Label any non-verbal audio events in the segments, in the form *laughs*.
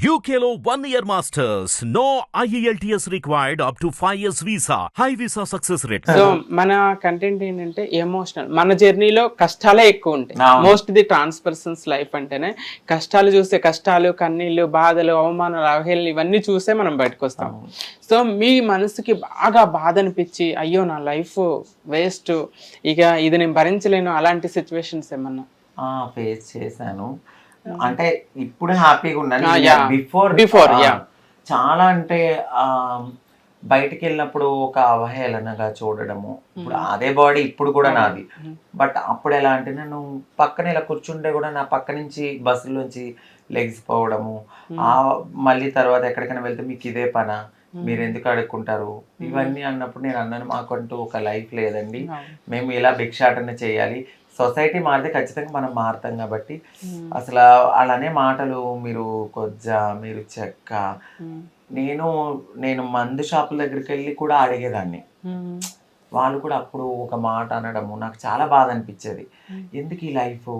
One year masters. No E IELTS required up to 5 years visa. High visa success rate. So మన content ఏంటంటే emotional మన జర్నీలో కష్టాలే ఎక్కువ ఉంటాయి. Most the trans persons life అంటేనే కష్టాలు చూస్తే కష్టాలు కన్నీళ్ళు బాధలు అవమానాలు అవహేళనలు ఇవన్నీ చూసే మనం బయటకు వస్తాం సో మీ మనసుకి బాగా బాధ అనిపించి అయ్యో నా లైఫ్ వేస్ట్ ఇక ఇది నేను భరించలేను అలాంటి సిచ్యువేషన్స్ ఏమన్నా ఫేస్ చేశాను అంటే ఇప్పుడు హ్యాపీగా ఉన్నాను. Before yeah. చాలా అంటే ఆ, బయటికి వెళ్ళినప్పుడు ఒక అవహేళనగా చూడడము. ఇప్పుడు అదే బాడీ ఇప్పుడు కూడా నాది. బట్ అప్పుడు ఎలా అంటే నేను పక్కన ఇలా కూర్చుంటే కూడా నా పక్క నుంచి బస్సులోంచి లెగిసిపోవడము ఆ మళ్ళీ తర్వాత ఎక్కడికైనా వెళ్తే మీకు ఇదే పనా? మీరు ఎందుకు అడుక్కుంటారు? ఇవన్నీ అన్నప్పుడు నేను అన్నాను మాకంటూ ఒక లైఫ్ లేదండి. మేము ఇలా భిక్షాటన చేయాలి. సొసైటీ మారితే ఖచ్చితంగా మనం మారుతాం కాబట్టి అసలు అలానే మాటలు మీరు కొజ్జా మీరు చెక్క. నేను నేను మందు షాపుల దగ్గరికి వెళ్ళి కూడా అడిగేదాన్ని. వాళ్ళు కూడా అప్పుడు ఒక మాట అనడము నాకు చాలా బాధ అనిపించేది. ఎందుకు ఈ లైఫ్?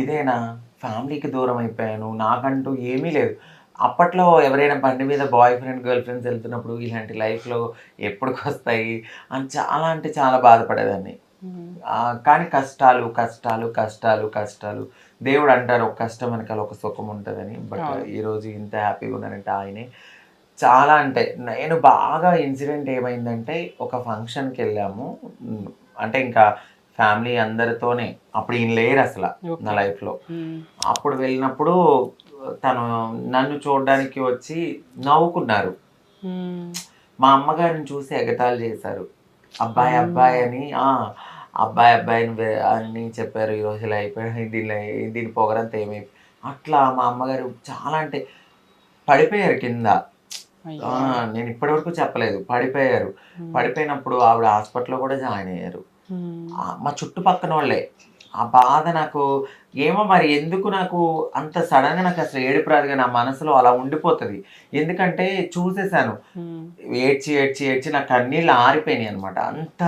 ఇదేనా? ఫ్యామిలీకి దూరం అయిపోయాను. నాకంటూ ఏమీ లేదు. అప్పట్లో ఎవరైనా బండి మీద బాయ్ ఫ్రెండ్ గర్ల్ ఫ్రెండ్స్ వెళ్తున్నప్పుడు ఇలాంటి లైఫ్లో ఎప్పటికి వస్తాయి అని చాలా అంటే చాలా బాధపడేదాన్ని. కానీ కష్టాలు కష్టాలు కష్టాలు కష్టాలు. దేవుడు అంటారు ఒక కష్టం వెనకాల ఒక సుఖం ఉంటుందని. బట్ ఈరోజు ఇంత హ్యాపీగా ఉన్నానంటే ఆయనే. చాలా అంటే నేను బాగా ఇన్సిడెంట్ ఏమైందంటే ఒక ఫంక్షన్కి వెళ్ళాము. అంటే ఇంకా ఫ్యామిలీ అందరితోనే. అప్పుడు ఈయన లేరు అసలు నా లైఫ్లో. అప్పుడు వెళ్ళినప్పుడు తను నన్ను చూడడానికి వచ్చి నవ్వుకున్నారు. మా అమ్మగారిని చూసి ఎగతాళి చేశారు. అబ్బాయి అబ్బాయి అని ఆ అబ్బాయి అబ్బాయిని వే- అని చెప్పారు ఈరోజు ఇలా అయిపోయాడు దీనిలో దీని పొగరంతా ఏమై అట్లా మా అమ్మగారు చాలా అంటే పడిపోయారు కింద. నేను ఇప్పటివరకు చెప్పలేదు. పడిపోయారు. పడిపోయినప్పుడు ఆవిడ హాస్పిటల్లో కూడా జాయిన్ అయ్యారు. మా చుట్టుపక్కన వాళ్ళే ఆ బాధ నాకు ఏమో మరి ఎందుకు నాకు అంత సడన్గా నాకు అసలు ఏడుపు రాదుగా నా మనసులో అలా ఉండిపోతుంది. ఎందుకంటే చూసేసాను ఏడ్చి ఏడ్చి ఏడ్చి నా కన్నీళ్ళు ఆరిపోయినాయి అనమాట అంత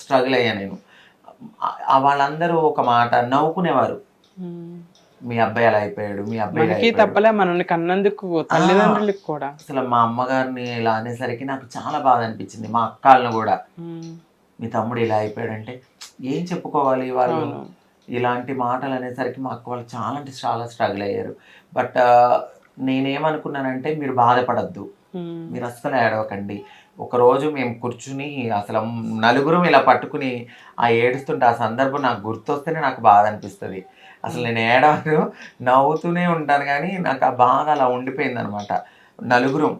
స్ట్రగుల్ అయ్యా నేను. వాళ్ళందరూ ఒక మాట నవ్వుకునేవారు. మీ అబ్బాయి అలా అయిపోయాడు మీ అబ్బాయి. తప్పలే మనల్ని కన్నందుకు తల్లిదండ్రులకు కూడా. అసలు మా అమ్మగారిని ఇలా అనేసరికి నాకు చాలా బాధ అనిపించింది మా అక్కలను కూడా. మీ తమ్ముడు ఇలా అయిపోయాడంటే ఏం చెప్పుకోవాలి వాళ్ళు. ఇలాంటి మాటలు అనేసరికి మా అక్క వాళ్ళు చాలా అంటే చాలా స్ట్రగుల్ అయ్యారు. బట్ నేనేమనుకున్నానంటే మీరు బాధపడద్దు. మీరు అస్సలు ఏడవకండి. ఒకరోజు మేము కూర్చుని అసలు నలుగురం ఇలా పట్టుకుని ఆ ఏడుస్తుంటే ఆ సందర్భం నాకు గుర్తొస్తేనే నాకు బాధ అనిపిస్తుంది. అసలు నేను ఏడవను నవ్వుతూనే ఉంటాను కానీ నాకు ఆ బాధ అలా ఉండిపోయింది అనమాట నలుగురం.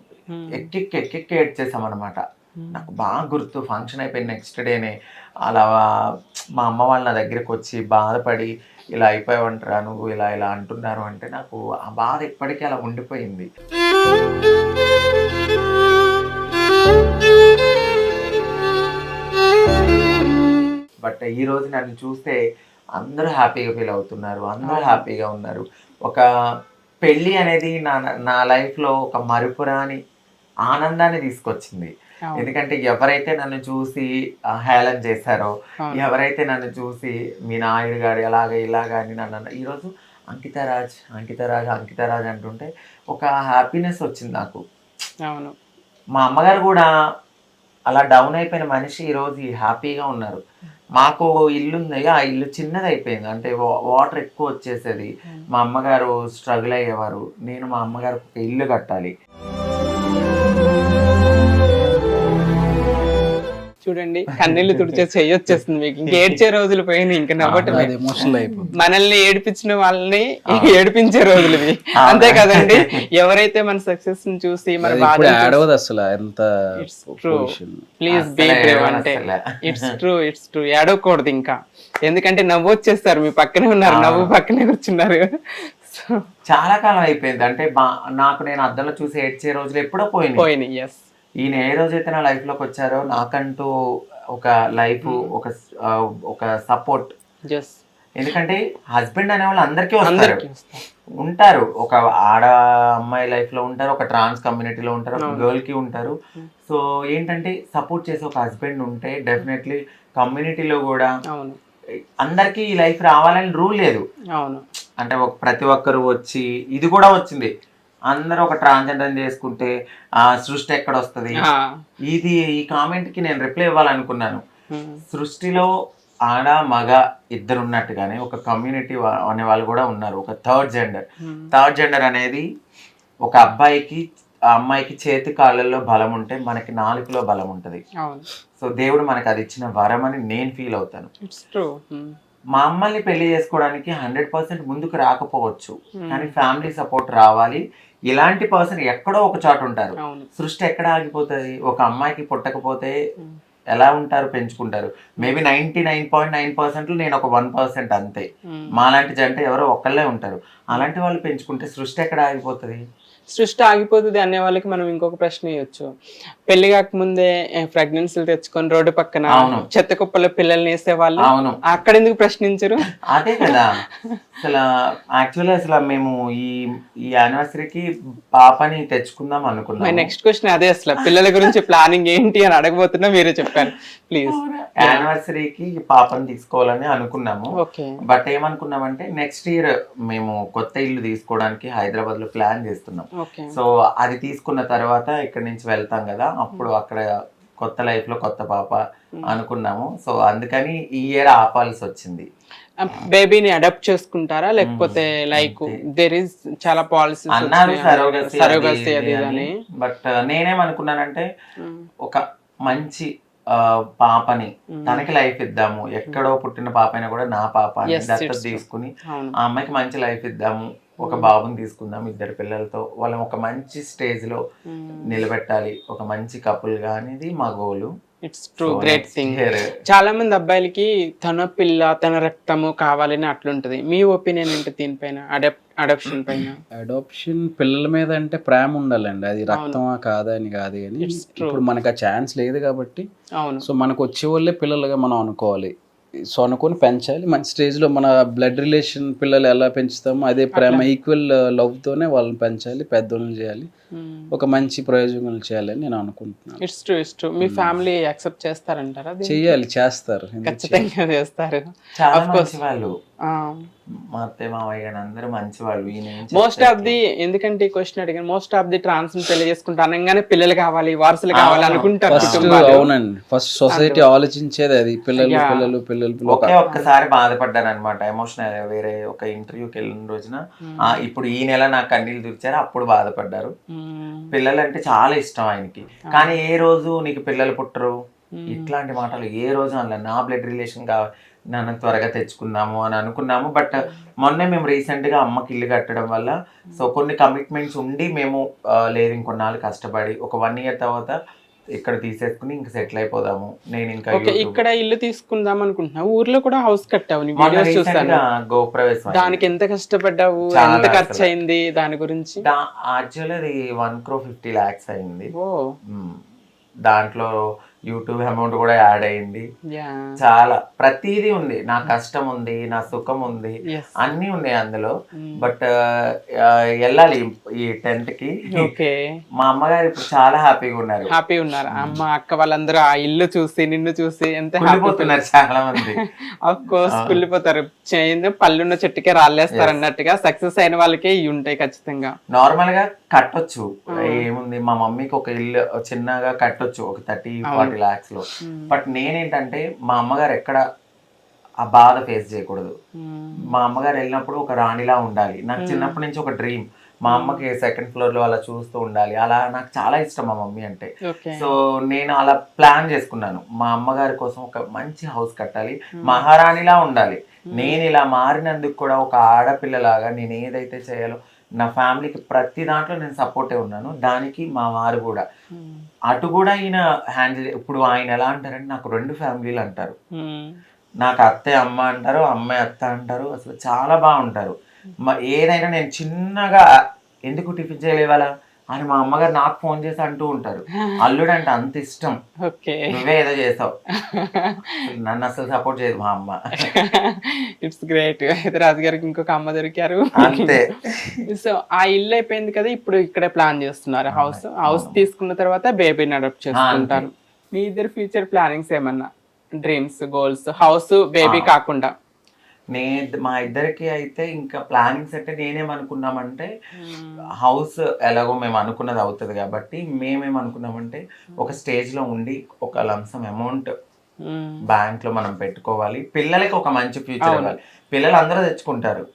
ఎక్కెక్కి ఎక్కెక్కి ఏడ్చేసామన్నమాట నాకు బాగా గుర్తు ఫంక్షన్ అయిపోయిన నెక్స్ట్ డేనే అలా మా అమ్మ వాళ్ళ నా దగ్గరికి వచ్చి బాధపడి ఇలా అయిపోయావంటారా నువ్వు ఇలా ఇలా అంటున్నారు అంటే నాకు ఆ బాధ ఇప్పటికీ అలా ఉండిపోయింది. బట్ ఈ రోజు నన్ను చూస్తే అందరూ హ్యాపీగా ఫీల్ అవుతున్నారు అందరూ హ్యాపీగా ఉన్నారు. ఒక పెళ్ళి అనేది నా నా లైఫ్లో ఒక మరుపురాని ఆనందాన్ని తీసుకొచ్చింది. ఎందుకంటే ఎవరైతే నన్ను చూసి హేళన చేశారో. ఎవరైతే నన్ను చూసి మీ నాయుడు గారు ఎలాగ ఇలాగ అని నన్ను అన్న- ఈరోజు అంకితరాజ్ అంకితరాజ్ అంకితరాజ్ అంటుంటే ఒక హ్యాపీనెస్ వచ్చింది నాకు. అవును. మా అమ్మగారు కూడా అలా డౌన్ అయిపోయిన మనిషి ఈరోజు హ్యాపీగా ఉన్నారు. మాకు ఇల్లు ఉంది. ఆ ఇల్లు చిన్నది అయిపోయింది. అంటే వాటర్ ఎక్కువ వచ్చేసేది. మా అమ్మగారు స్ట్రగుల్ అయ్యేవారు. నేను మా అమ్మగారికి ఒక ఇల్లు కట్టాలి. చూడండి కన్నీళ్ళు తుడిచే చెయ్యొచ్చేస్తుంది మీకు. ఇంక ఏడ్చే రోజులు పోయినాయి ఇంకా అయిపోతుంది. మనల్ని ఏడిపించిన వాళ్ళని ఏడిపించే రోజులు ఇవి. అంతే కదండి. ఎవరైతే మన సక్సెస్ని చూసి మన బాధ అసలు ఎంత ప్లీజ్ బీ అసలే బ్రేవ్ అంటే. అసలే. ఇట్స్ ట్రూ ఇట్స్ ట్రూ ఏడవకూడదు ఇంకా. ఎందుకంటే నవ్వు వచ్చేస్తారు మీ పక్కనే ఉన్నారు నవ్వు పక్కనే కూర్చున్నారు. చాలా కాలం అయిపోయింది. అంటే నాకు నేను అద్దంలో చూసి ఏడ్చే రోజులు ఎప్పుడో పోయినాయి. పోయినాయి ఎస్ ఈయన ఏ రోజైతే నా లైఫ్లోకి వచ్చారో నాకంటూ ఒక లైఫ్ ఒక ఆ, ఒక సపోర్ట్ ఎందుకంటే హస్బెండ్ అనే వాళ్ళు అందరికీ వస్తారు. ఉంటారు. ఒక ఆడ అమ్మాయి లైఫ్లో ఉంటారు ఒక ట్రాన్స్ కమ్యూనిటీలో ఉంటారు ఒక గర్ల్కి ఉంటారు. సో ఏంటంటే సపోర్ట్ చేసే ఒక హస్బెండ్ ఉంటే డెఫినెట్లీ కమ్యూనిటీలో కూడా అందరికీ ఈ లైఫ్ రావాలని రూల్ లేదు. అవును. అంటే ఒక ప్రతి ఒక్కరు వచ్చి ఇది కూడా వచ్చింది. అందరూ ఒక ట్రాన్స్జెండర్ చేసుకుంటే ఆ సృష్టి ఎక్కడ వస్తుంది ఇది ఈ కామెంట్కి నేను రిప్లై ఇవ్వాలనుకున్నాను. సృష్టిలో ఆడ మగ ఇద్దరు ఉన్నట్టుగానే ఒక కమ్యూనిటీ అనే వాళ్ళు కూడా ఉన్నారు ఒక థర్డ్ జెండర్. థర్డ్ జెండర్ అనేది ఒక అబ్బాయికి ఆ అమ్మాయికి చేతి కాళ్ళల్లో బలం ఉంటే మనకి నాలుగులో బలం ఉంటుంది. సో దేవుడు మనకి అది ఇచ్చిన వరం అని నేను ఫీల్ అవుతాను. మా అమ్మల్ని పెళ్ళి చేసుకోవడానికి హండ్రెడ్ పర్సెంట్ ముందుకు రాకపోవచ్చు. కానీ ఫ్యామిలీ సపోర్ట్ రావాలి. ఇలాంటి పర్సన్ ఎక్కడో ఒక చోట ఉంటారు. సృష్టి ఎక్కడ ఆగిపోతుంది? ఒక అమ్మాయికి పుట్టకపోతే ఎలా ఉంటారు? పెంచుకుంటారు. Maybe ninety nine point nine percent నేను ఒక వన్ పర్సెంట్ అంతే. మాలాంటి జంట ఎవరో ఒక్కళ్ళే ఉంటారు. అలాంటి వాళ్ళు పెంచుకుంటే సృష్టి ఎక్కడ ఆగిపోతుంది? సృష్టి ఆగిపోతుంది అనే వాళ్ళకి మనం ఇంకొక ప్రశ్న ఇవ్వచ్చు పెళ్ళి కాకముందే ప్రెగ్నెన్సీలు తెచ్చుకొని రోడ్డు పక్కన. చెత్త కుప్పలో పిల్లల్ని వేసే వాళ్ళు అవును. అక్కడ ఎందుకు ప్రశ్నించరు? అదే కదా. అసలు యాక్చువల్లీ అసలు మేము ఈ ఈ యానివర్సరీకి పాపని తెచ్చుకుందాం అనుకున్నాం నెక్స్ట్ క్వశ్చన్ అదే అసలు. పిల్లల గురించి ప్లానింగ్ ఏంటి అని అడగబోతున్నా మీరే చెప్పారు ప్లీజ్ యానివర్సరీకి పాపని తీసుకోవాలని అనుకున్నాము. బట్ ఏమనుకున్నామంటే నెక్స్ట్ ఇయర్ మేము కొత్త ఇల్లు తీసుకోవడానికి హైదరాబాద్లో ప్లాన్ చేస్తున్నాం. సో అది తీసుకున్న తర్వాత ఇక్కడ నుంచి వెళ్తాం కదా అప్పుడు అక్కడ కొత్త లైఫ్లో కొత్త పాప అనుకున్నాము. సో అందుకని ఈ ఇయర్ ఆపాల్సి వచ్చింది. బేబీని అడాప్ట్ చేసుకుంటారా? లేకపోతే లైక్ దేర్ ఇస్ చాలా పాలసీస్ అన్నారు సరోగసి అది అని. బట్ నేనేమనుకున్నానంటే ఒక మంచి ఆ, పాపని తనకి లైఫ్ ఇద్దాము. ఎక్కడో పుట్టిన పాప అయినా కూడా నా పాప దత్తత. తీసుకుని ఆ అమ్మాయికి మంచి లైఫ్ ఇద్దాము. ఒక బాబుని తీసుకుందాం ఇద్దరు పిల్లలతో. వాళ్ళని ఒక మంచి స్టేజ్లో నిలబెట్టాలి. ఒక మంచి కపుల్గా అనేది మా goal it's true great thing చాలా మంది అబ్బాయిలకి తన పిల్ల తన రక్తము కావాలని అట్లుంటది. మీ ఒపీనియన్ ఏంటి దీనిపైన? అడాప్ అడాప్షన్ పైన? అడాప్షన్ పిల్లల మీద అంటే ప్రేమ ఉండాలండి. అది రక్తమా కాదా అని కాదు కానీ true. ఇప్పుడు మనకు ఆ ఛాన్స్ లేదు కాబట్టి అవును. సో మనకు వచ్చే వాళ్ళే పిల్లలుగా మనం అనుకోవాలి. సో అనుకొని పెంచాలి. మంచి స్టేజ్లో మన బ్లడ్ రిలేషన్ పిల్లలు ఎలా పెంచుతామో అదే ప్రేమ ఈక్వల్ లవ్తోనే వాళ్ళని పెంచాలి పెద్దోళ్ళని చేయాలి. ఒక మంచి ప్రయోజనాలు చేయాలని నేను అనుకుంటున్నాను. ఇట్స్ ట్రూ ఇట్స్ ట్రూ మీ ఫ్యామిలీ యాక్సెప్ట్ చేస్తారంటారా? చెయ్యాలి చేస్తారు. ఖచ్చితంగా చేస్తారు. వాళ్ళు. మా అత్తయ్య గారు అందరూ మంచి వాళ్ళు మోస్ట్ ఆఫ్ ది ఎందుకంటే ఈ క్వశ్చన్ అడిగాను మోస్ట్ ఆఫ్ ది ట్రాన్స్ పెళ్ళి చేసుకుంటా అనగానే పిల్లలు కావాలి వారసులు కావాలి అనుకుంటారు అవునండి. ఫస్ట్ సొసైటీ ఆలోచించేది అది. పిల్లలు. పిల్లలు పిల్లలు పిల్లలు. ఒకే ఒక్కసారి బాధపడ్డాను అనమాట ఎమోషనల్ వేరే ఒక ఇంటర్వ్యూకి వెళ్ళిన రోజున ఆ, ఇప్పుడు ఈ నెల నాకు కన్నీళ్ళు తుడిచారు అప్పుడు బాధపడ్డారు. మ్మ్. పిల్లలు అంటే చాలా ఇష్టం ఆయనకి. కానీ ఏ రోజు నీకు పిల్లలు పుట్టరు? ఇట్లాంటి మాటలు ఏ రోజు అనలే నా బ్లడ్ రిలేషన్ కావాలి నన్ను త్వరగా తెచ్చుకుందాము అని అనుకున్నాము. బట్ మొన్నే మేము రీసెంట్గా అమ్మకి ఇల్లు కట్టడం వల్ల సో కొన్ని కమిట్మెంట్స్ ఉండి మేము లేదు ఇంకొన్నాళ్ళు కష్టపడి ఒక వన్ ఇయర్ తర్వాత ఇక్కడ తీసేసుకుని ఇంకా సెటిల్ అయిపోదాము. నేను ఇంకా ఇక్కడ ఇల్లు తీసుకుందాం అనుకుంటున్నా. ఊర్లో కూడా హౌస్ కట్టావు నీ మొన్న వీడియోస్ recent చూస్తాను గా గృహప్రవేశం అయింది. దానికి ఎంత కష్టపడ్డావు? ఎంత ఖర్చు. అయింది దాని గురించి? యాక్చువల్లీ అది వన్ క్రో ఫిఫ్టీ ల్యాక్స్ అయింది. దాంట్లో యూట్యూబ్ అమౌంట్ కూడా యాడ్ అయింది. చాలా ప్రతిదీ ఉంది. నా కష్టం ఉంది నా సుఖం ఉంది. అన్నీ ఉన్నాయి అందులో. బట్ వెళ్ళాలి ఈ టెంట్కి. మా అమ్మగారు ఇప్పుడు చాలా హ్యాపీగా ఉన్నారు. హ్యాపీ ఉన్నారు. అమ్మ అక్క వాళ్ళందరూ ఆ ఇల్లు చూసి నిన్ను చూసి ఎంత హ్యాపీ చాలా మంది ఆఫ్ కోర్స్ కుళ్ళిపోతారు. పళ్ళున్న చెట్టుకే రాళ్ళేస్తారు అన్నట్టుగా సక్సెస్ అయిన వాళ్ళకే ఇవి ఉంటాయి ఖచ్చితంగా. నార్మల్గా కట్టొచ్చు. ఏముంది? మా మమ్మీకి ఒక ఇల్లు చిన్నగా కట్టొచ్చు. ఒక థర్టీ ఫార్టీ లాక్స్లో. బట్ నేనేంటంటే మా అమ్మగారు ఎక్కడ ఆ బాధ ఫేస్ చేయకూడదు. మ్మ్. మా అమ్మగారు వెళ్ళినప్పుడు ఒక రాణిలా ఉండాలి. నాకు చిన్నప్పటి నుంచి ఒక డ్రీమ్ మా అమ్మకి సెకండ్ ఫ్లోర్లో అలా చూస్తూ ఉండాలి. అలా నాకు చాలా ఇష్టం మా మమ్మీ అంటే. సో నేను అలా ప్లాన్ చేసుకున్నాను. మా అమ్మగారి కోసం ఒక మంచి హౌస్ కట్టాలి. మహారాణిలా ఉండాలి. నేను ఇలా మారినందుకు కూడా ఒక ఆడపిల్లలాగా నేను ఏదైతే చేయాలో నా ఫ్యామిలీకి ప్రతి దాంట్లో నేను సపోర్టే ఉన్నాను. దానికి మా వారు కూడా. అటు కూడా ఈయన హ్యాండిల్ ఇప్పుడు ఆయన ఎలా అంటారంటే నాకు రెండు ఫ్యామిలీలు అంటారు. నాకు అత్తయ్య అమ్మ అంటారు అమ్మాయి అత్త అంటారు. అసలు చాలా బాగుంటారు. మ- ఏదైనా నేను చిన్నగా ఎందుకు టిఫిన్ చేయలేవాలా? అని మా అమ్మగారు నాకు ఫోన్ చేసి అంటూ ఉంటారు. అల్లుడు అంటే అంత ఇష్టం. ఓకే. నువ్వే ఏదో చేసావు. నన్ను అసలు సపోర్ట్ చేయదు మా అమ్మ. ఇట్స్ గ్రేట్ అయితే రాజుగారికి ఇంకొక అమ్మ దొరికారు. అంతే. సో ఆ ఇల్లు అయిపోయింది కదా ఇప్పుడు ఇక్కడే ప్లాన్ చేస్తున్నారు. హౌస్ హౌస్ తీసుకున్న తర్వాత బేబీని అడాప్ట్ చేసుకుంటారు. మీ ఇద్దరు ఫ్యూచర్ ప్లానింగ్స్ ఏమన్నా? డ్రీమ్స్ గోల్స్ హౌస్ బేబీ కాకుండా. నే మా ఇద్దరికి అయితే ఇంకా ప్లానింగ్స్ అంటే నేనేమనుకున్నామంటే హౌస్ ఎలాగో మేము అనుకున్నది అవుతుంది కాబట్టి మేమేమనుకున్నామంటే ఒక స్టేజ్లో ఉండి ఒక లంసం అమౌంట్. బ్యాంక్లో మనం పెట్టుకోవాలి. పిల్లలకి ఒక మంచి ఫ్యూచర్. ఇవ్వాలి. పిల్లలు అందరూ తెచ్చుకుంటారు.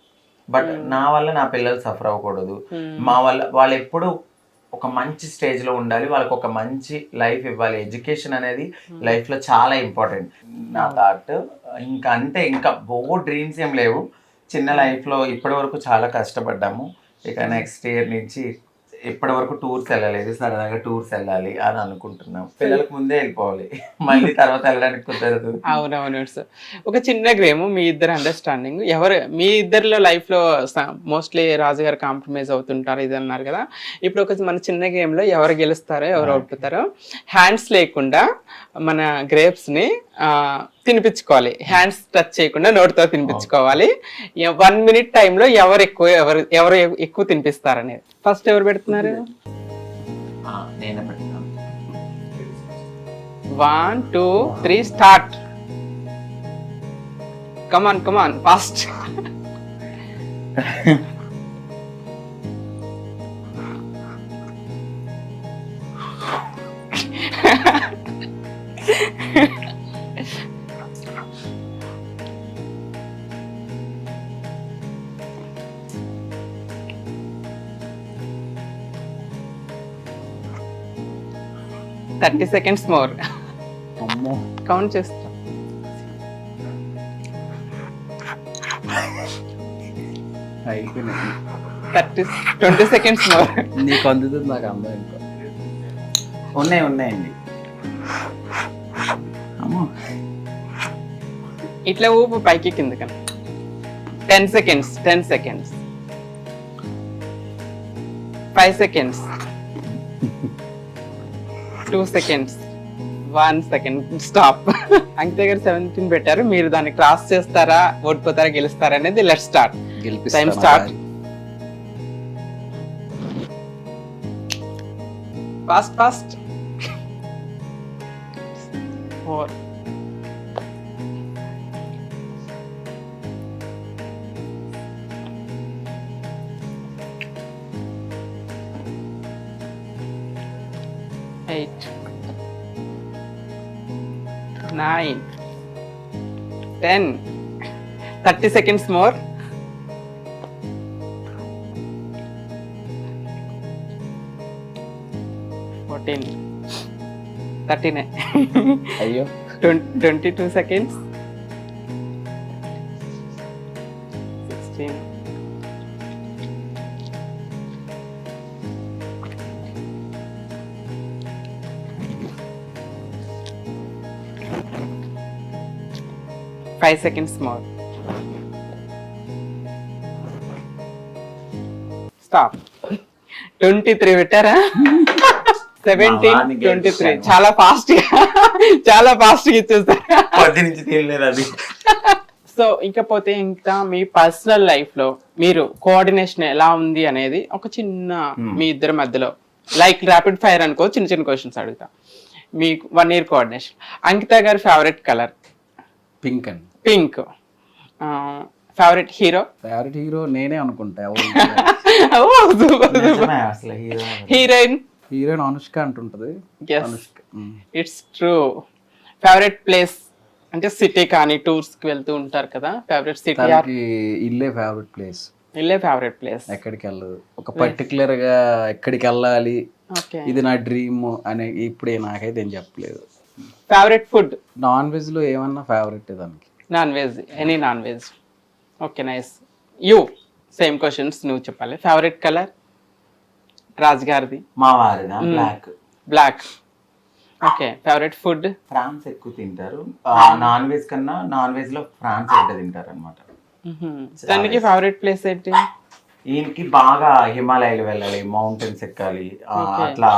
బట్ నా వల్ల నా పిల్లలు సఫర్ అవ్వకూడదు. మా వల్ల వాళ్ళు ఎప్పుడు ఒక మంచి స్టేజ్లో ఉండాలి వాళ్ళకి ఒక మంచి లైఫ్ ఇవ్వాలి. ఎడ్యుకేషన్ అనేది లైఫ్లో చాలా ఇంపార్టెంట్. నా థాట్ ఇంకా అంటే ఇంకా బో డ్రీమ్స్ ఏం లేవు. చిన్న లైఫ్లో ఇప్పటి వరకు చాలా కష్టపడ్డాము. ఇక నెక్స్ట్ ఇయర్ నుంచి ఇప్పటి వరకు టూర్స్ వెళ్ళలేదు సరదాగా టూర్స్ వెళ్ళాలి అని అనుకుంటున్నాం. పిల్లలకు ముందే వెళ్ళిపోవాలి. మళ్ళీ తర్వాత వెళ్ళడానికి కుదరదు. అవునవును సార్ ఒక చిన్న గేమ్ మీ ఇద్దరు అండర్స్టాండింగ్ ఎవరు మీ ఇద్దరిలో లైఫ్లో మోస్ట్లీ రాజుగారు కాంప్రమైజ్ అవుతుంటారు ఇది అన్నారు కదా. ఇప్పుడు ఒక మన చిన్న గేమ్లో ఎవరు గెలుస్తారో ఎవరు ఓడిపోతారో హ్యాండ్స్ లేకుండా మన గ్రేప్స్ని తినిపించుకోవాలి. హ్యాండ్స్ టచ్ చేయకుండా నోటితో తినిపించుకోవాలి. వన్ మినిట్ టైంలో ఎవరు ఎక్కువ ఎవరు ఎవరు ఎక్కువ తినిపిస్తారనేది. ఫస్ట్ ఎవరు పెడుతున్నారు? One two three start come on come on fast thirty seconds more. Count చేస్తా. Thirty twenty seconds more. నీకు అందుతుంది నాకు అందం ఇంకా. ఉన్నాయి ఉన్నాయండి. ఇట్లా ఊపు పైకి కిందకని ten seconds ten seconds. Five seconds. Two seconds. One second. Stop. Ankita గారు సెవెంటీన్ పెట్టారు. మీరు దాన్ని క్రాస్ చేస్తారా ఓడిపోతారా గెలుస్తారా అనేది లెట్ స్టార్ట్. start. దారి. Fast fast four eight nine ten thirty seconds more fourteen thirteen అయ్యో. Twenty two seconds five seconds more stop twenty three పెట్టారా సెవెంటీన్ ట్వంటీ త్రీ చాలా ఫాస్ట్గా చాలా ఫాస్ట్గా ఇచ్చేస్తారు సో ఇంకపోతే ఇంకా మీ పర్సనల్ లైఫ్లో మీరు కోఆర్డినేషన్ ఎలా ఉంది అనేది ఒక చిన్న మీ ఇద్దరి మధ్యలో లైక్ ర్యాపిడ్ ఫైర్ అనుకో చిన్న చిన్న క్వశ్చన్స్ అడుగుతా. మీ వన్ ఇయర్ కోఆర్డినేషన్ అంకిత గారి ఫేవరెట్ కలర్ పింక్ అండి. Pink. Favourite hero favourite hero నేనే అనుకుంటా హీరోయిన్ *laughs* హీరోయిన్ *laughs* అనుష్క అంటుంటది. ఇట్స్ ట్రూ ఫేవరెట్ ప్లేస్ అంటే సిటీ కానీ టూర్స్కి వెళ్తూ ఉంటారు కదా ఫేవరెట్ సిటీ ఇల్లే ఫేవరెట్ ప్లేస్ ఇల్లే ఫేవరెట్ ప్లేస్ ఎక్కడికి వెళ్ళదు. ఒక పర్టికులర్గా ఎక్కడికి వెళ్ళాలి? ఓకే ఇది నా డ్రీమ్ అని ఇప్పుడే నాకైతే ఏం చెప్పలేదు. ఫేవరెట్ ఫుడ్ నాన్ వెజ్లో ఏమన్నా ఫేవరెట్ దానికి? Non veg any non veg okay nice you same questions నువ్వు చెప్పాలి. ఫేవరెట్ కలర్ రాజ్ గారిది మా వారిదా black black okay favourite food prawns ఎక్కువ తింటారు. నాన్ వెజ్ కన్నా నాన్ వెజ్లో ఫ్రాన్స్ ఎక్కువ తింటారు అనమాట దానికి ఫేవరెట్ ప్లేస్ ఏంటి? ఈయనకి బాగా హిమాలయాలు వెళ్ళాలి మౌంటైన్స్ ఎక్కాలి. అట్లా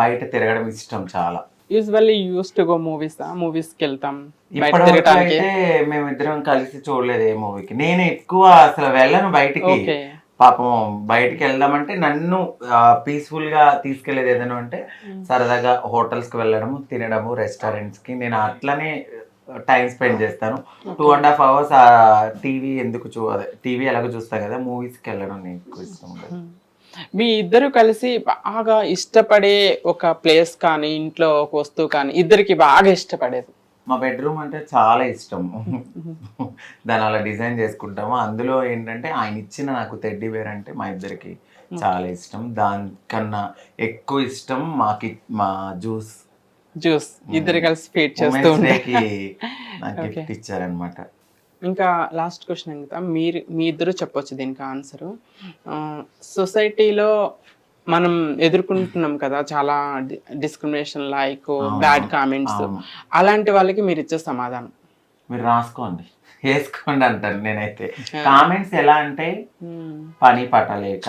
బయట తిరగడం ఇష్టం చాలా. Usually use to go movies మూవీస్కి వెళ్తాం బయట అయితే మేమిద్దరం కలిసి చూడలేదు ఏ మూవీకి. నేను ఎక్కువ అసలు వెళ్ళను బయటికి. ఓకే. పాపం బయటికి వెళ్దామంటే నన్ను పీస్ఫుల్గా తీసుకెళ్ళేది ఏదైనా అంటే సరదాగా హోటల్స్కి వెళ్ళడము తినడము రెస్టారెంట్స్కి నేను అట్లనే టైం స్పెండ్ చేస్తాను. Two and half hours TV ఎందుకు చూ టీవీ ఎలాగో చూస్తాం కదా మూవీస్కి వెళ్ళడం నాకు ఎక్కువ ఇష్టం మీ ఇద్దరు కలిసి బాగా ఇష్టపడే ఒక ప్లేస్ కానీ ఇంట్లో ఒక వస్తువు కానీ ఇద్దరికి బాగా ఇష్టపడేది? మా బెడ్రూమ్ అంటే చాలా ఇష్టం. దాన్ని అలా డిజైన్ చేసుకుంటాము. అందులో ఏంటంటే ఆయన ఇచ్చిన నాకు తెడ్డి వేర్ అంటే మా ఇద్దరికి చాలా ఇష్టం. దానికన్నా ఎక్కువ ఇష్టం మాకి మా జ్యూస్ జ్యూస్ ఇద్దరు కలిసి ఫీడ్ చేస్తూ నాకు *laughs* గిఫ్ట్ ఇచ్చారనమాట ఇంకా లాస్ట్ క్వశ్చన్ ఇంకా మీరు మీ ఇద్దరు చెప్పొచ్చు దీనికి ఆన్సర్ సొసైటీలో మనం ఎదుర్కొంటున్నాం కదా చాలా డిస్క్రిమినేషన్ లైక్ బ్యాడ్ కామెంట్స్. అలాంటి వాళ్ళకి మీరు ఇచ్చే సమాధానం? మీరు రాసుకోండి. *laughs* వేసుకోండి అంటారు నేనైతే. కామెంట్స్ ఎలా అంటే పని పట్టలేక.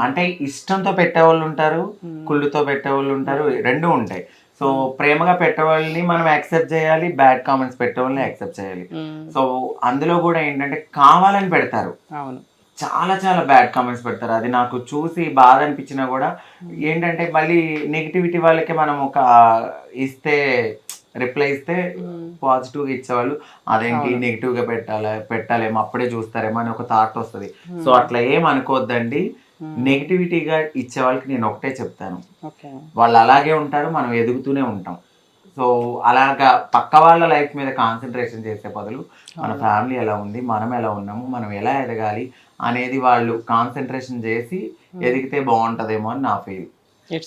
అంటే ఇష్టంతో పెట్టేవాళ్ళు ఉంటారు కుళ్ళుతో పెట్టేవాళ్ళు ఉంటారు రెండు ఉంటాయి. సో ప్రేమగా పెట్టేవాళ్ళని మనం యాక్సెప్ట్ చేయాలి బ్యాడ్ కామెంట్స్ పెట్టేవాళ్ళని యాక్సెప్ట్ చేయాలి. సో అందులో కూడా ఏంటంటే కావాలని పెడతారు. అవును. చాలా చాలా బ్యాడ్ కామెంట్స్ పెడతారు. అది నాకు చూసి బాధ అనిపించినా కూడా ఏంటంటే మళ్ళీ నెగిటివిటీ వాళ్ళకి మనం ఒక ఇస్తే రిప్లై ఇస్తే పాజిటివ్గా ఇచ్చేవాళ్ళు. అదేంటి నెగిటివ్గా పెట్టాలి పెట్టాలేమో అప్పుడే చూస్తారేమో అని ఒక థాట్ వస్తుంది. సో అట్లా ఏం అనుకోవద్దండి నెగిటివిటీగా ఇచ్చే వాళ్ళకి నేను ఒకటే చెప్తాను. వాళ్ళు అలాగే ఉంటారు మనం ఎదుగుతూనే ఉంటాం. సో అలాగా పక్క వాళ్ళ లైఫ్ మీద కాన్సన్ట్రేషన్ చేసే బదులు మన ఫ్యామిలీ ఎలా ఉంది మనం ఎలా ఉన్నాము మనం ఎలా ఎదగాలి అనేది వాళ్ళు కాన్సన్ట్రేషన్ చేసి ఎదిగితే బాగుంటదేమో అని నా ఫీల్.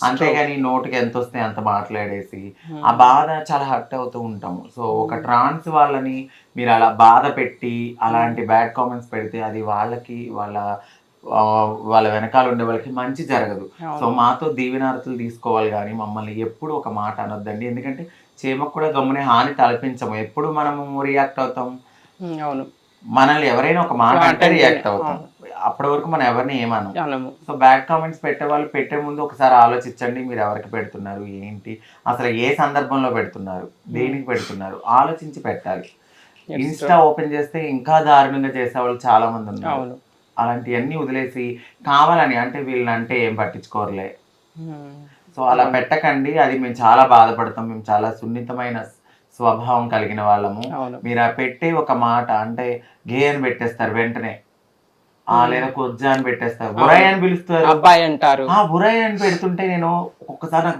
అంతేగాని నోటికి ఎంత వస్తే అంత మాట్లాడేసి ఆ బాధ చాలా హర్ట్ అవుతూ ఉంటాము. సో ఒక ట్రాన్స్ వాళ్ళని మీరు అలా బాధ పెట్టి అలాంటి బ్యాడ్ కామెంట్స్ పెడితే అది వాళ్ళకి వాళ్ళ వాళ్ళ వెనకాల ఉండే వాళ్ళకి మంచి జరగదు. సో మాతో దీవెనారతులు తీసుకోవాలి కానీ మమ్మల్ని ఎప్పుడు ఒక మాట అనొద్దండి. ఎందుకంటే చీమకు కూడా గమ్మునే హాని తలపించము. ఎప్పుడు మనము రియాక్ట్ అవుతాం? అవును. మనల్ని ఎవరైనా ఒక మాట అంటే రియాక్ట్ అవుతాం. అప్పటి వరకు మనం ఎవరిని ఏమనం సో బ్యాడ్ కామెంట్స్ పెట్టే వాళ్ళు పెట్టే ముందు ఒకసారి ఆలోచించండి. మీరు ఎవరికి పెడుతున్నారు? ఏంటి? అసలు ఏ సందర్భంలో పెడుతున్నారు? దేనికి పెడుతున్నారు? ఆలోచించి పెట్టాలి. ఇన్స్టా ఓపెన్ చేస్తే ఇంకా దారుణంగా చేసే వాళ్ళు చాలా మంది ఉన్నారు. అలాంటివన్నీ వదిలేసి కావాలని అంటే వీళ్ళని అంటే ఏం పట్టించుకోరులే. సో అలా పెట్టకండి అది మేము చాలా బాధపడతాం మేము చాలా సున్నితమైన స్వభావం కలిగిన వాళ్ళము. మీరు ఆ పెట్టే ఒక మాట అంటే గే అని పెట్టేస్తారు వెంటనే. ఆ లేదా కొజ్జా అని పెట్టేస్తారు. బురాయి అని పిలుస్తారు. అబ్బాయి అంటారు. ఆ బురాయి అని పెడుతుంటే నేను ఒక్కొక్కసారి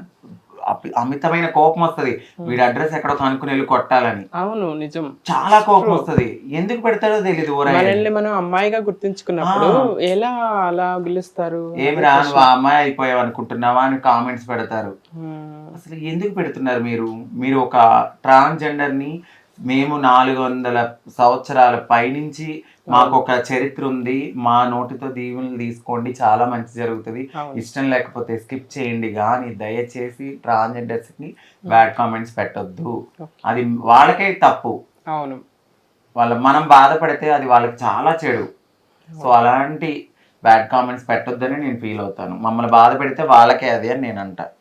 అమితమైన కోపం వస్తది. వీడి అడ్రస్ ఎక్కడో కనుక్కుని వెళ్ళి కొట్టాలని. అవును నిజం. చాలా కోపం వస్తది. ఎందుకు పెడతారో తెలియదు. మనల్ని మనం అమ్మాయిగా గుర్తించుకున్నప్పుడు ఎలా అలా పిలుస్తారు? ఏమి రా నువ్వు అమ్మాయి అయిపోయావు అనుకుంటున్నావా? అని కామెంట్స్ పెడతారు. అసలు ఎందుకు పెడుతున్నారు మీరు? మీరు ఒక ట్రాన్స్జెండర్ని మేము నాలుగు వందల సంవత్సరాల పైనుంచి మాకు ఒక చరిత్ర ఉంది. మా నోటితో దీవెనలు తీసుకోండి. చాలా మంచి జరుగుతుంది. ఇష్టం లేకపోతే స్కిప్ చేయండి. కానీ దయచేసి ట్రాన్స్జెండర్స్కి బ్యాడ్ కామెంట్స్ పెట్టొద్దు. అది వాళ్ళకే తప్పు. అవును. వాళ్ళ మనం బాధపడితే అది వాళ్ళకి చాలా చెడు. సో అలాంటి బ్యాడ్ కామెంట్స్ పెట్టొద్దని నేను ఫీల్ అవుతాను. మమ్మల్ని బాధ పెడితే వాళ్ళకే అది అని నేను అంటా అవును